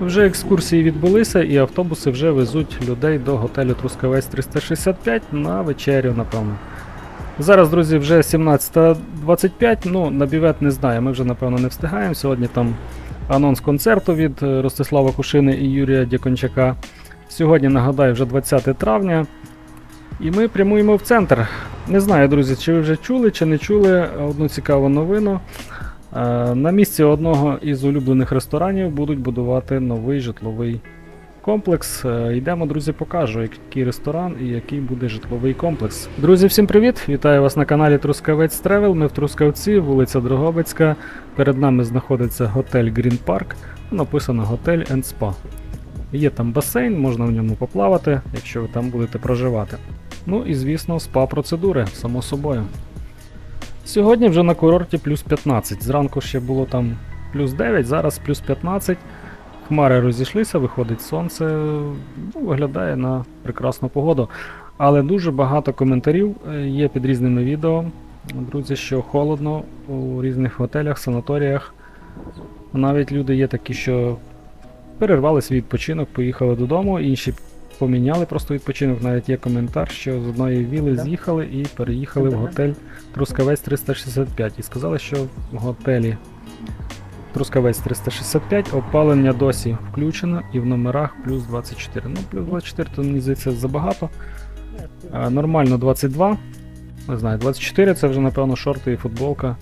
Вже екскурсії відбулися, і автобуси вже везуть людей до готелю Трускавець 365 на вечерю, напевно. Зараз, друзі, вже 17.25, ну, на бівет не знаю, ми вже, напевно, не встигаємо. Сьогодні там анонс концерту від е, Ростислава Кушини і Юрія Дякончака. Сьогодні, нагадаю, вже 20 травня. І ми прямуємо в центр. Не знаю, друзі, чи ви вже чули, чи не чули одну цікаву новину. Е, На місці одного із улюблених ресторанів будуть будувати новий житловий комплекс. Е, Йдемо, друзі, покажу, який ресторан і який буде житловий комплекс. Друзі, всім привіт! Вітаю вас на каналі Трускавець Тревел. Ми в Трускавці, вулиця Дрогобицька. Перед нами знаходиться готель Green Park. Написано готель and Spa. Є там басейн, можна в ньому поплавати, якщо ви там будете проживати. Ну і звісно, спа процедури, само собою. Сьогодні вже на курорті плюс 15. Зранку ще було там плюс 9, зараз плюс 15. Хмари розійшлися, виходить сонце. Ну, виглядає на прекрасну погоду. Але дуже багато коментарів е, є під різними відео. Друзі, що холодно у різних готелях, санаторіях. Навіть люди є такі, що перервали свій відпочинок, поїхали додому, інші поміняли просто відпочинок. Навіть є коментар, що з одної віли з'їхали і переїхали в готель Трускавець 365 і сказали, що в готелі Трускавець 365 опалення досі включено і в номерах плюс 24. Ну, плюс 24 то мені здається забагато. А, нормально 22. Не знаю, 24 це вже, напевно, шорти і футболка.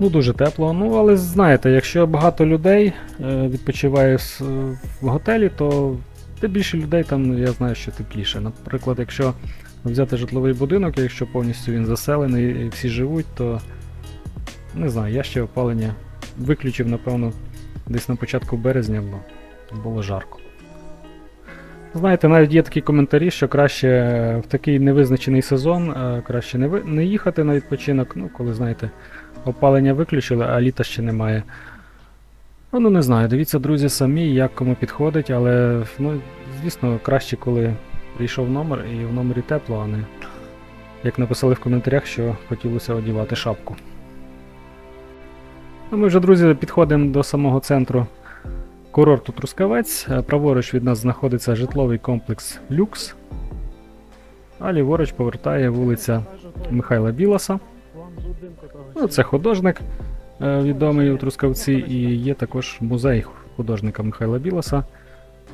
Ну, дуже тепло. Ну, але знаєте, якщо багато людей е, відпочиває в, в готелі, то тим більше людей там, я знаю, що тепліше. Наприклад, якщо взяти житловий будинок, якщо повністю він заселений і всі живуть, то не знаю, я ще опалення виключив, напевно, десь на початку березня, бо було жарко. Знаєте, навіть є такі коментарі, що краще в такий невизначений сезон е, краще не, не їхати на відпочинок, ну, коли, знаєте, опалення виключили, а літа ще немає. Ну, ну не знаю, дивіться, друзі, самі, як кому підходить, але ну, звісно, краще, коли прийшов номер і в номері тепло, а не як написали в коментарях, що хотілося одягати шапку. Ну, ми вже, друзі, підходимо до самого центру курорту Трускавець. Е, Праворуч від нас знаходиться житловий комплекс Люкс. А ліворуч повертає вулиця Михайла Білоса. Ну, це художник відомий у Трускавці, і є також музей художника Михайла Білоса.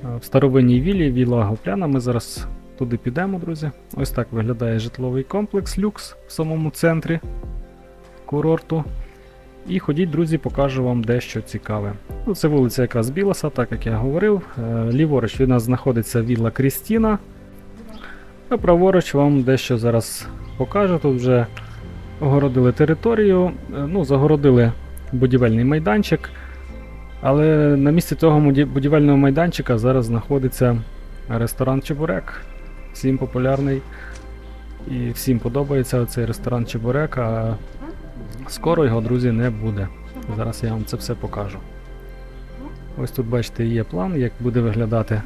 Е, В старовинній віллі Віла Гопляна. Ми зараз туди підемо, друзі. Ось так виглядає житловий комплекс Люкс в самому центрі курорту. І ходіть, друзі, покажу вам дещо цікаве. Ну, це вулиця якраз Білоса, так як я говорив. Е, Ліворуч від нас знаходиться Вілла Крістіна. А праворуч вам дещо зараз покажу. Тут вже огородили територію, е, ну, загородили будівельний майданчик. Але на місці цього будівельного майданчика зараз знаходиться ресторан Чебурек. Всім популярний. І всім подобається цей ресторан Чебурек. А Скоро його, друзі, не буде. Зараз я вам це все покажу. Ось тут, бачите, є план, як буде виглядати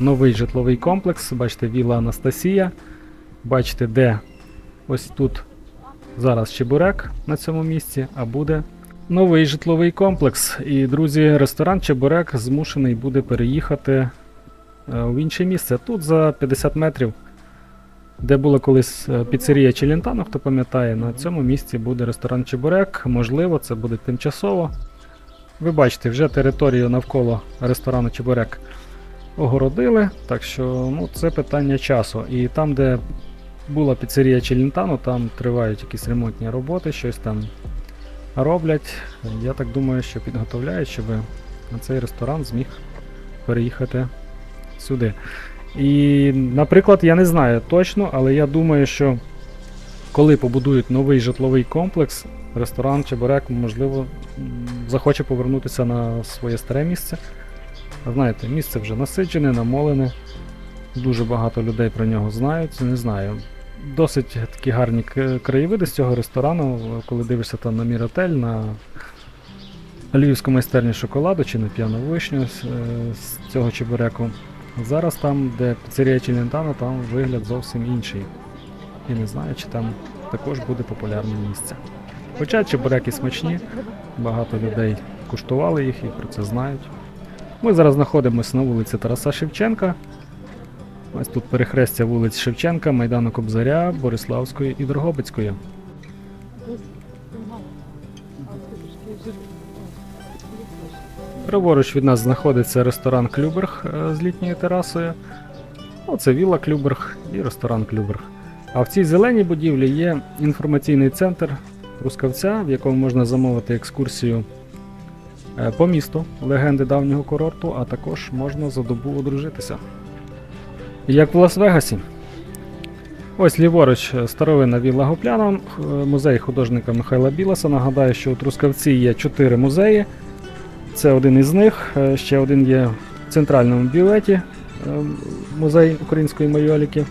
новий житловий комплекс. Бачите, Віла Анастасія. Бачите, де ось тут зараз Чебурек на цьому місці, а буде новий житловий комплекс. І, друзі, ресторан Чебурек змушений буде переїхати е, в інше місце. Тут за 50 метрів де була колись е, піцерія Челентано, хто пам'ятає, на цьому місці буде ресторан Чебурек. Можливо, це буде тимчасово. Ви бачите, вже територію навколо ресторану Чебурек огородили, так що ну, це питання часу. І там, де була піцерія Челентано, там тривають якісь ремонтні роботи, щось там роблять. Я так думаю, що підготовляють, щоб на цей ресторан зміг переїхати сюди. І, наприклад, я не знаю точно, але я думаю, що коли побудують новий житловий комплекс, ресторан Чебурек, можливо, захоче повернутися на своє старе місце. Знаєте, місце вже насичене, намолене. Дуже багато людей про нього знають. Не знаю. Досить такі гарні краєвиди з цього ресторану, коли дивишся там на Міротель, на львівську майстерню шоколаду чи на п'яну вишню з, е, з цього чебуреку. Зараз там, де піцерія Челентано, там вигляд зовсім інший. І не знаю, чи там також буде популярне місце. Хоча чебуреки смачні, багато людей куштували їх і про це знають. Ми зараз знаходимося на вулиці Тараса Шевченка. Ось тут перехрестя вулиць Шевченка, Майдану Кобзаря, Бориславської і Дрогобицької. Праворуч від нас знаходиться ресторан Клюберг е, з літньою терасою. Ну, це Вілла Клюберг і ресторан Клюберг. А в цій зеленій будівлі є інформаційний центр Рускавця, в якому можна замовити екскурсію е, по місту легенди давнього курорту, а також можна за добу одружитися. Як в Лас-Вегасі. Ось ліворуч е, старовинна вілла Гопляна, е, музей художника Михайла Біласа. Нагадаю, що у Трускавці є чотири музеї. Це один із них. Е, Ще один є в центральному бюветі, е, музей української майоліки.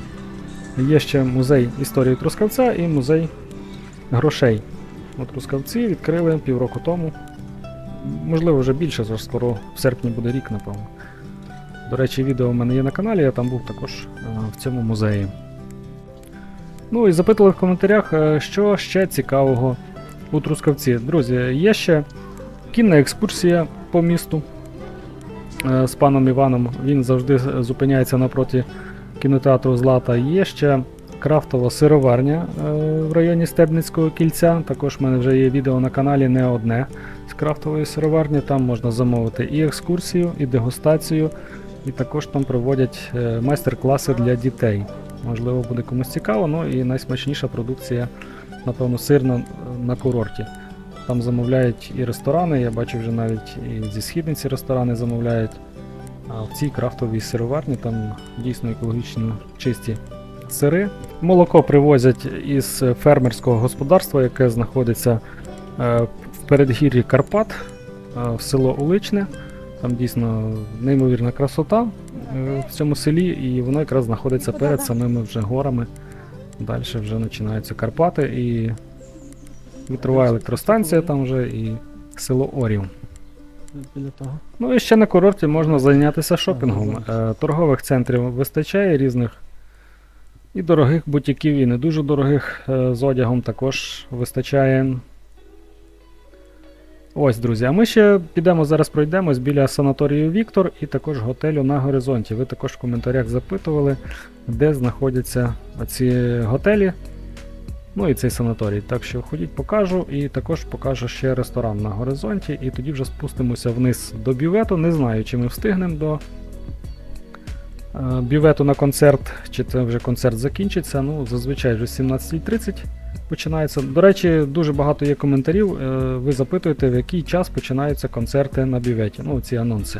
Є ще музей історії Трускавця і музей грошей. У Трускавці відкрили півроку тому. Можливо, вже більше, скоро в серпні буде рік, напевно. До речі, відео в мене є на каналі, я там був також е, в цьому музеї. Ну і запитували в коментарях, е, що ще цікавого у Трускавці. Друзі, є ще кінна екскурсія по місту е, з паном Іваном. Він завжди зупиняється напроти кінотеатру Злата. Є ще крафтова сироварня в районі Стебницького кільця. Також в мене вже є відео на каналі не одне з крафтової сироварні. Там можна замовити і екскурсію, і дегустацію, і також там проводять е, майстер-класи для дітей. Можливо, буде комусь цікаво, ну і найсмачніша продукція, напевно, сирна е, на курорті. Там замовляють і ресторани, я бачу вже навіть і зі східниці ресторани замовляють. А в цій крафтовій сироварні там дійсно екологічно чисті сири. Молоко привозять із фермерського господарства, яке знаходиться е, в передгір'ї Карпат, в село Уличне. Там дійсно неймовірна красота е, в цьому селі, і воно якраз знаходиться перед самими вже горами. Далі вже починаються Карпати і вітрова електростанція там вже і село Орів. Ну і ще на курорті можна зайнятися шопінгом. Е, торгових центрів вистачає різних і дорогих бутіків, і не дуже дорогих е, з одягом також вистачає. Ось, друзі, а ми ще підемо зараз пройдемось біля санаторію Віктор і також готелю на горизонті. Ви також в коментарях запитували, де знаходяться ці готелі. Ну і цей санаторій. Так що ходіть, покажу, і також покажу ще ресторан на горизонті, і тоді вже спустимося вниз до бювету. Не знаю, чи ми встигнемо до е, бювету на концерт, чи це вже концерт закінчиться. Ну, зазвичай вже 17.30 починається. До речі, дуже багато є коментарів. е, Ви запитуєте, в який час починаються концерти на бюветі. Ну, ці анонси.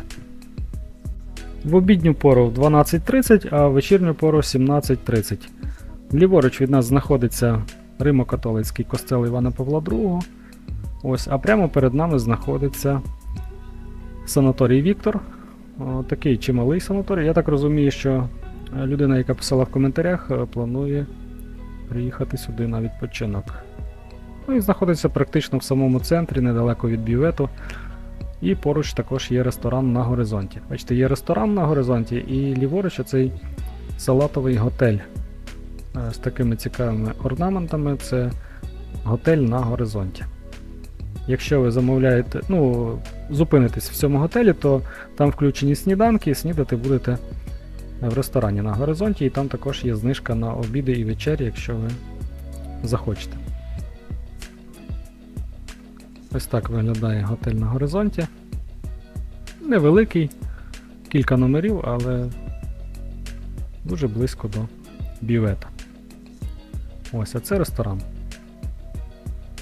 В обідню пору в 12.30, а в вечірню пору 17.30. Ліворуч від нас знаходиться Римо-католицький костел Івана Павла II. Ось, а прямо перед нами знаходиться санаторій Віктор. О, такий чималий санаторій. Я так розумію, що е, людина, яка писала в коментарях, е, планує приїхати сюди на відпочинок. Ну і знаходиться практично в самому центрі, недалеко від бювету. І поруч також є ресторан на горизонті. Бачите, є ресторан на горизонті, і ліворуч оцей салатовий готель е, з такими цікавими орнаментами. Це готель на горизонті. Якщо ви замовляєте, ну, зупинитесь в цьому готелі, то там включені сніданки, і снідати будете в ресторані на горизонті, і там також є знижка на обіди і вечері, якщо ви захочете. Ось так виглядає готель на горизонті. Невеликий, кілька номерів, але дуже близько до бювета. Ось, а це ресторан.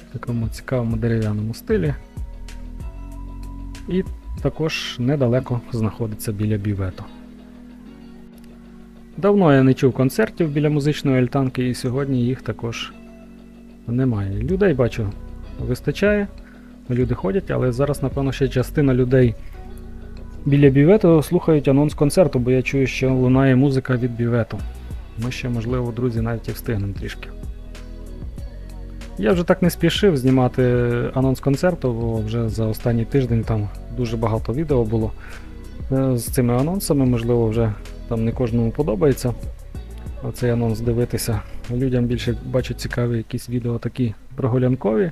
В такому цікавому дерев'яному стилі. І також недалеко знаходиться біля бювету. Давно я не чув концертів біля музичної альтанки, і сьогодні їх також немає. Людей бачу вистачає, люди ходять, але зараз, напевно, ще частина людей біля бювету слухають анонс концерту, бо я чую, що лунає музика від бювету. Ми ще, можливо, друзі, навіть і встигнемо трішки. Я вже так не спішив знімати анонс концерту, бо вже за останній тиждень там дуже багато відео було е, з цими анонсами, можливо, вже там не кожному подобається оцей анонс дивитися. Людям більше бачать цікаві якісь відео такі прогулянкові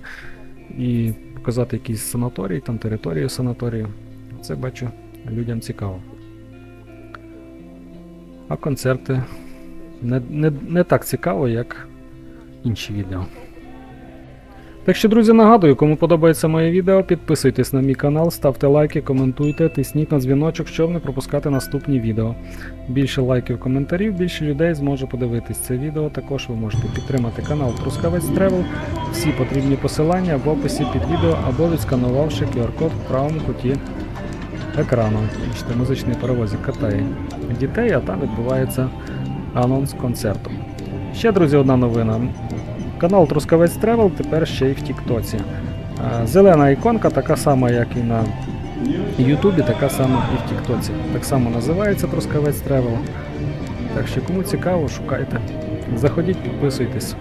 і показати якийсь санаторій, там територію санаторію. Це бачу, людям цікаво. А концерти не, не, не так цікаво, як інші відео. Так що, друзі, нагадую, кому подобається моє відео, підписуйтесь на мій канал, ставте лайки, коментуйте, тисніть на дзвіночок, щоб не пропускати наступні відео. Більше лайків, коментарів, більше людей зможе подивитись це відео. Також ви можете підтримати канал Трускавець Тревел. Всі потрібні посилання в описі під відео або відсканувавши QR-код в правому куті екрану. Бачите, музичний паровозик катає дітей, а там відбувається анонс концерту. Ще, друзі, одна новина. Канал Трускавець Тревел тепер ще й в Тіктоці. Е, Зелена іконка така сама, як і на Ютубі, така сама і в Тіктоці. Так само називається Трускавець Тревел. Так що кому цікаво, шукайте. Заходіть, підписуйтесь.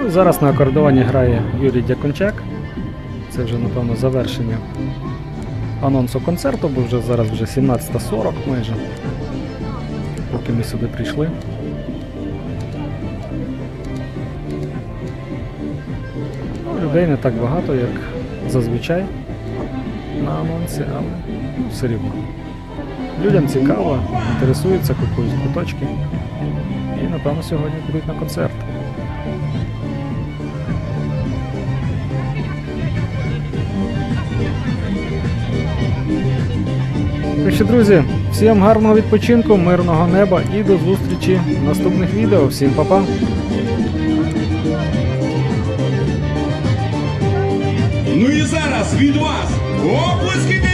Ну, зараз на акордеоні грає Юрій Дякончак. Це вже, напевно, завершення анонсу концерту, бо вже зараз вже 17.40 майже. Поки ми сюди прийшли. Ну, Людей не так багато, як зазвичай на анонсі, але ну, все рівно. Людям цікаво, інтересуються, купують куточки. І напевно сьогодні підуть на концерт. Так друзі, всім гарного відпочинку, мирного неба і до зустрічі в наступних відео. Всім па-па! Ну і зараз від вас оплески